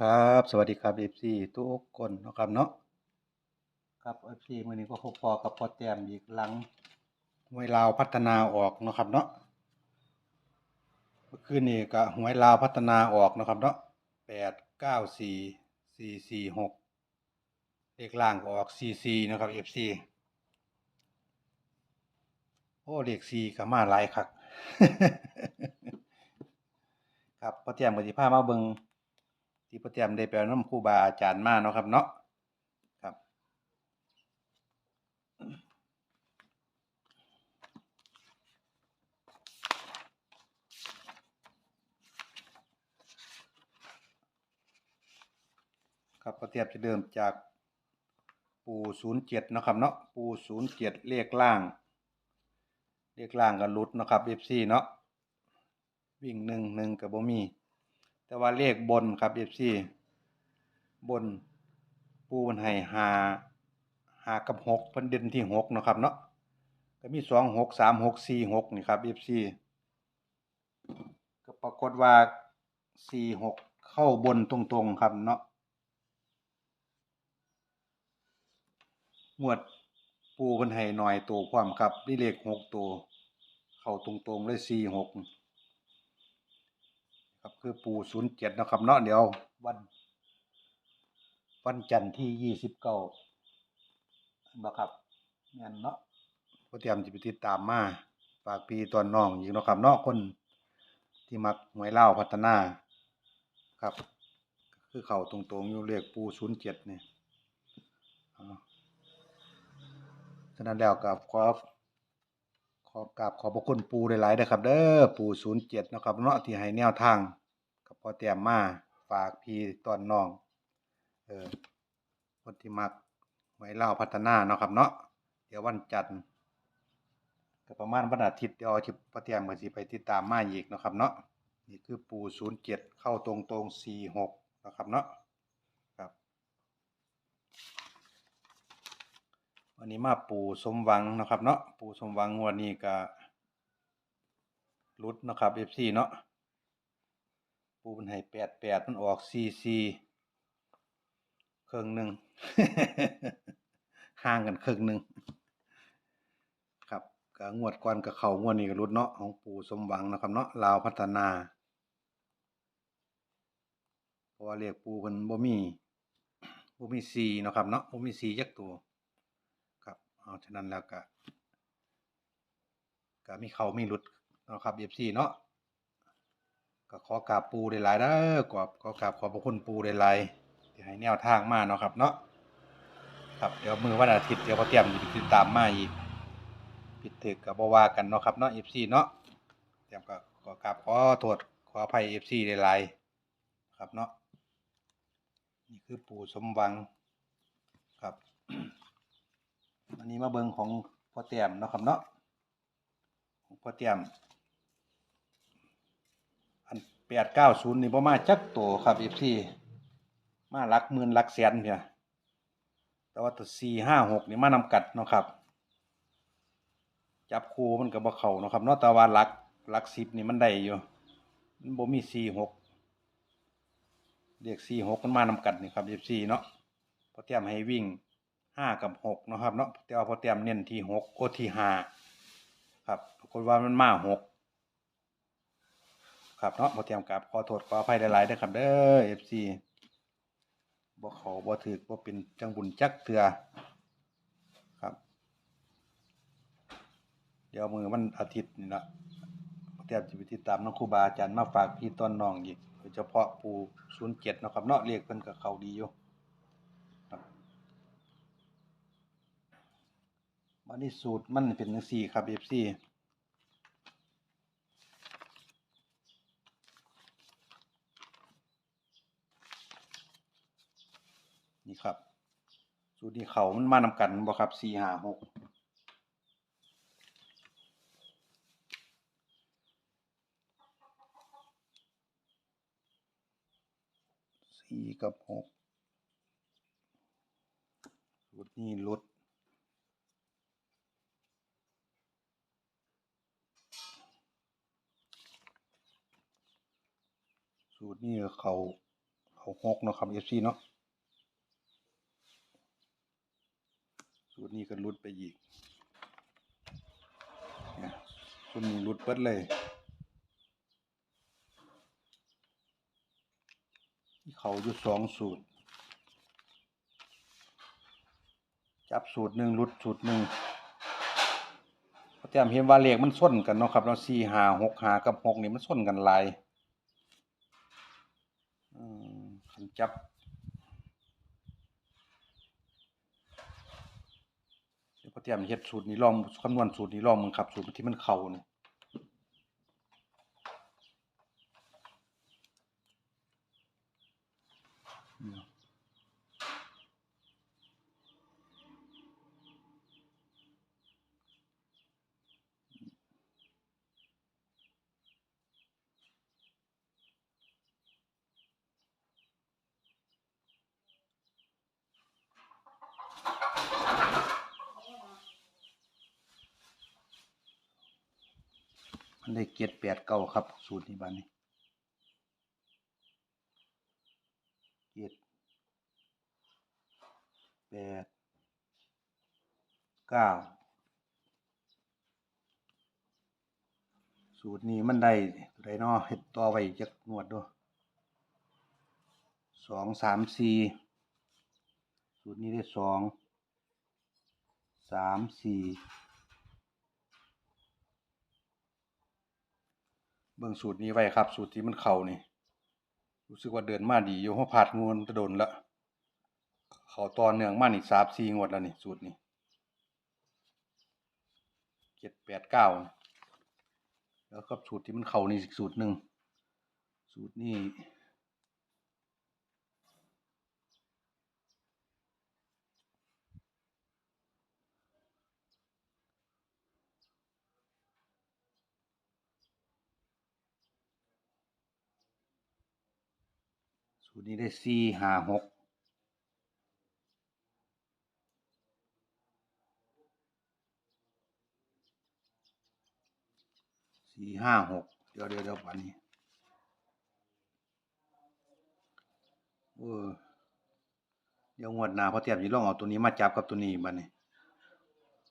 ครับ สวัสดีครับ FC ทุกคนเนาะครับเนาะครับ FC มื้อนี้ก็พบปอกับพ่อแต้มอีกหลังหวยลาวพัฒนาออกเนาะครับเนาะเมื่อคืนนี้ก็หวยลาวพัฒนาออกเนาะครับเนาะแปดเก้าสี่สี่สี่หกเลขล่างก็ออกสี่สี่นาะครับ FC โอ้เลขสี่ก็มาหลายคักครับพ่อแต้มก็สิพามาเบิ่ง ที่พ่อแต้มได้ไปเอานำครูบาอาจารย์มาเนาะครับเนาะครับครับพ่อแต้มจะเริ่มจากปู07เจ็ดนาะครับเนาะปู07เจ็ดเลขล่าง เลขล่างก็หลุดเนาะครับ FC เนาะวิ่งหนึ่งหนึ่งก็บ่มี แต่ว่าเลขบนครับ FC บนปูมันให้หาหากับหกพิ่นเด่นที่หกนะครับเนาะก็มีสองหกสามหกสี่หกนี่ครับ FC ก็ปรากฏว่าสี่หกเข้าบนตรงๆครับเนาะงวดปูพิ่นให้หน่อยตัวความครับนี่เลขหกตัว เข้าตรงๆเลยสี่หก ครับคือปูศูนย์เจ็ดนะครับเนาะเดี๋ยววันวันจันทร์ที่ยี่สิบเก้าบ่ครับแม่นเนาะก็เตรียมจะไปติดตามมาฝากพี่ตอนน้องอีกเนาะครับเนาะคนที่มักหวยเล่าพัฒนา ครับ คือเขาตรงๆอยู่เลขปูศูนย์เจ็ดเนี่อ๋อฉะนั้นแล้วกับขอ ขอกราบขอบพระคุณปูหลายๆนะครับ เด้อปูศูนย์เจ็ดนะครับเนาะที่ให้แนวทางกับพ่อแต้มมาฝากพี่ตอนน้อง เออคนที่มักไว้เล่าพัฒนาเนาะครับเนาะเดี๋ยววันจันทร์ก็ประมาณวันอาทิตย์เดี๋ยวเอาจิปเตรียมก็สิไปติดตามมาอีกเนาะครับเนาะนี่คือปูศูนย์เจ็ดเข้าตรงตรงสี่หกนะครับเนาะครับ วันนี้มาปูสมหวังนะครับ เนาะปูสมหวังงวันนี้ก็รุดนะครับเอฟซีเนาะปูมันให้แปดแปดมันออกซีซีเครึ่งหนึ่งห่างกันเครึ่งหนึ่งครับก็งวดก่อนกับเขางวดนี้ก็รุดเนาะของปูสมหวังนะครับ เนาะลาวพัฒนาเพราะว่าเรียกปูเพิ่นบ่มีบ่มีสีนะครับเนาะบ่มีสีจักตัว เอาฉะนั้นแล้วก็ก็มีเขามีหลุดนะครับ FC เนาะก็ขอกราบปูได้หลายๆเด้อกราบขอกราบขอบพระคุณปูได้หลายที่ให้แนวทางมาเนาะครับเนาะครับเดี๋ยวมือวันอาทิตย์เดี๋ยวพอเตรียมติดตามมาอีกผิดถึกก็บ่ว่ากันเนาะครับเนาะ FC เนาะเตรียมก็ขอกราบขอโทษขออภัย FC ได้หลายครับเนาะนี่คือปูสมหวังครับ อันนี้มาเบิงของพ่อเตียมเนาะครับเนาะของพ่อเตียม อันแปดเก้าศูนย์นี่ประมาณจักตัวครับอีพี่มาหลักหมื่นหลักแสนเนี่ยแต่ว่าตัวสี่ห้าหกนี่มานำกัดเนาะครับ จับคู่มันกับบ่เขาเนาะครับเนาะแต่ว่าหลักหลักสิบนี่มันได้อยู่มันบ่มีสี่หกเรียกสี่หกมันมานำกัดนี่ครับอีพี่เนาะพอเตรียมให้วิ่ง ห้ากับหกนะครับเนาะแต่ว่าพอเตรียมเน้นที่หกโอที่ห้าครับปรากฏว่ามันมาหกครับเนาะพอเตรียมกับขอโทษขออภัยหลายๆด้ครับเด้อเอฟซีบ่เขาบ่ถือบ่เป็นจังบุญจักเถื่อครับ เดี๋ยวมือมันอาทิตย์นี่ละเตรียมจะไปติดตามน้องครูบาอาจารย์มาฝากพี่ต้นน้องอีกโดยเฉพาะปูศูนย์เจ็ดนะครับเนาะเรียกเพิ่นกับเขาดีอยู่ วันนี้สูตรมันเป็นจังซี่ครับ FC นี่ครับ สูตรนี้เขามันมานำกันบ่ครับสี่ห้าหกสี่กับหกสูตรนี้ลด สูตร นี้เขาเขาหกเนาะครับเอฟซีเนาะสูตรนี้ก็หลุดไปอีกเนี่ยสูตรนี้หลุดเปิดเลยเขาอยู่สองสูตร จับสูตรหนึ่งหลุดสูตรหนึ่งเราแต่เห็นว่าเลขมันส้นกันเนาะครับเนาสี่หาหกหากับหกนี่มันส้นกันลายอื มคันจับเดี๋ยวพอเตรียมเฮ็ดสูตรนี้ลองคำนวณสูตรนี้ลองมึงครับสูตรที่มันเข่านี่ย มันได้เกียรแปดเก้าครับ สูตรนี้บ้านนี้เกียรแปดเก้าสูตรนี้มันได้ตัวใดเนาะเฮ็ดต่อไว้จักงวดด้วยสองสามสี่สูตรนี้ได้สองสามสี่ บิ่งสูตรนี้ไว้ครับ สูตรที่มันเข้านี่ รู้สึกว่าเดินมาดีอยู่เพราะผาดงวนจะโดนละเขาตอนเนื่องมานี่สามสี่งวดแล้วนี่สูตรนี้เจ็ดแปดเก้าแล้วก็สูตรที่มันเข้านี่อีกสูตรหนึ่งสูตรนี้ สูตรนี้ได้สี่ห้าหกสี่ห้าหกเดี๋ยวเดี๋ยวเดี๋ยววันนี้เออเดี๋ยวงวดหน้าพอเตรียมจะลองเอาตัวนี้มาจับกับตัวนี้บัดนี้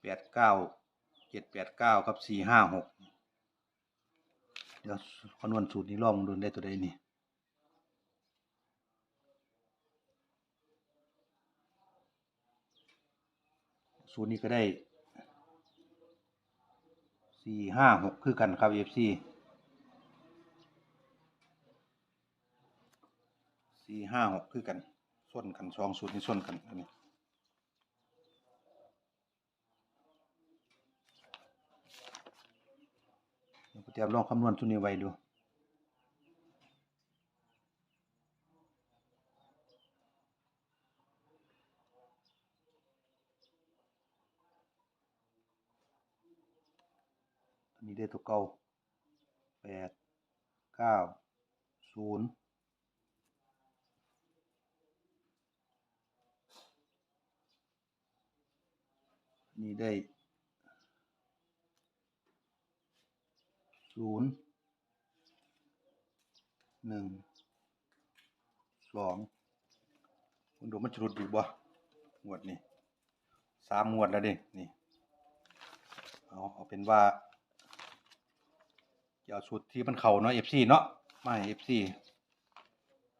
แปดเก้าเจ็ดแปดเก้ากับสี่ห้าหกเดี๋ยวคำนวณสูตรนี้ลองดูได้ตัวใดนี่ สูตรนี้ก็ได้สี่ห้าหกคือกันครับ FC สี่ห้าหกคือกันส่วนกันสองสูตรนี้ส่วนกันอันนี้เดี๋ยวเตรียมลองคำนวณสูตรนี้ไว้ดู นนี้ได้ตัวเก่าแปดเก้าศูนย์นนี้ได้ศูนย์หนึ่งสองคุณดูมันจะหลุดอีกบ่งวดนี้สามงวดแล้วดินี่เอาเอาเป็นว่า จะเอาชุดที่มันเข่าเนาะ FC เนาะมาให้ FC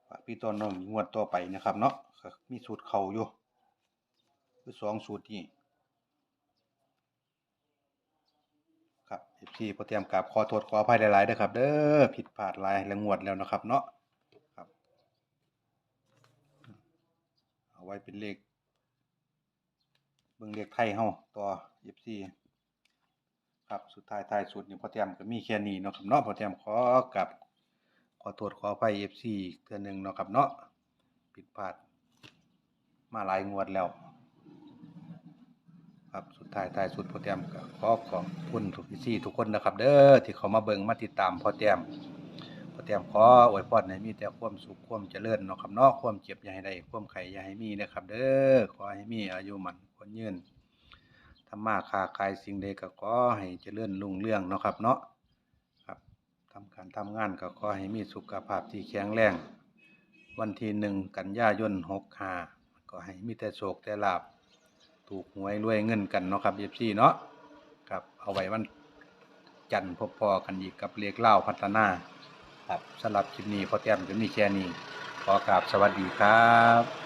ฝากพี่ตอนน้องงวดต่อไปนะครับเนาะมีสูตรเข่าอยู่คือสองสูตรนี้ครับ FC พอเตรียมกราบขอโทษขออภัยหลายๆเด้อครับ เด้อผิดพลาดหลายและงวดแล้วนะครับ เนาะครับ เอาไว้เป็นเลขเบิ่งเลขไทยเฮาต่อ FC ครับสุดท้ายท้ายสุดนี่พอเตรียมก็มีแค่นี้เนาะครับเนาะพอเตรียมขอกับขอโทษขออภัย FC อีเทื่อหนึงเนาะครับเนาะผิดพลาด มาหลายงวดแล้ว ครับสุดท้ายท้ายสุดพอเตรียมก็ขอขอบคุณทุกที่ทุกคนนะครับ เด้อที่เขามาเบิ่งมาติดตามพอเตรียมพอเตรียมขออวยพรให้มีแต่ความสุขความเจริญเนาะครับเนาะความเจ็บอย่าให้ได้ความไข้อย่าให้มีนะครับ เด้อขอให้มีอายุมันคนยืน ทำมาค้าขายสิ่งใดก็ขอให้เจริญรุ่งเรืองเนาะครับเนาะครับทำการทำงานก็ขอให้มีสุขภาพที่แข็งแรง วันที่หนึ่งกันยายนหกหาก็ให้มีแต่โชคแต่ลาบถูกหวยรวยเงินกันเนาะครับเอฟซีเนาะครับเอาไว้วันจันทร์พบพอกันอีกกับเลขเล่าพัฒนาครับสำหรับคลิปนี้พอเตรียมจะมีแค่นี้ขอกราบสวัสดีครับ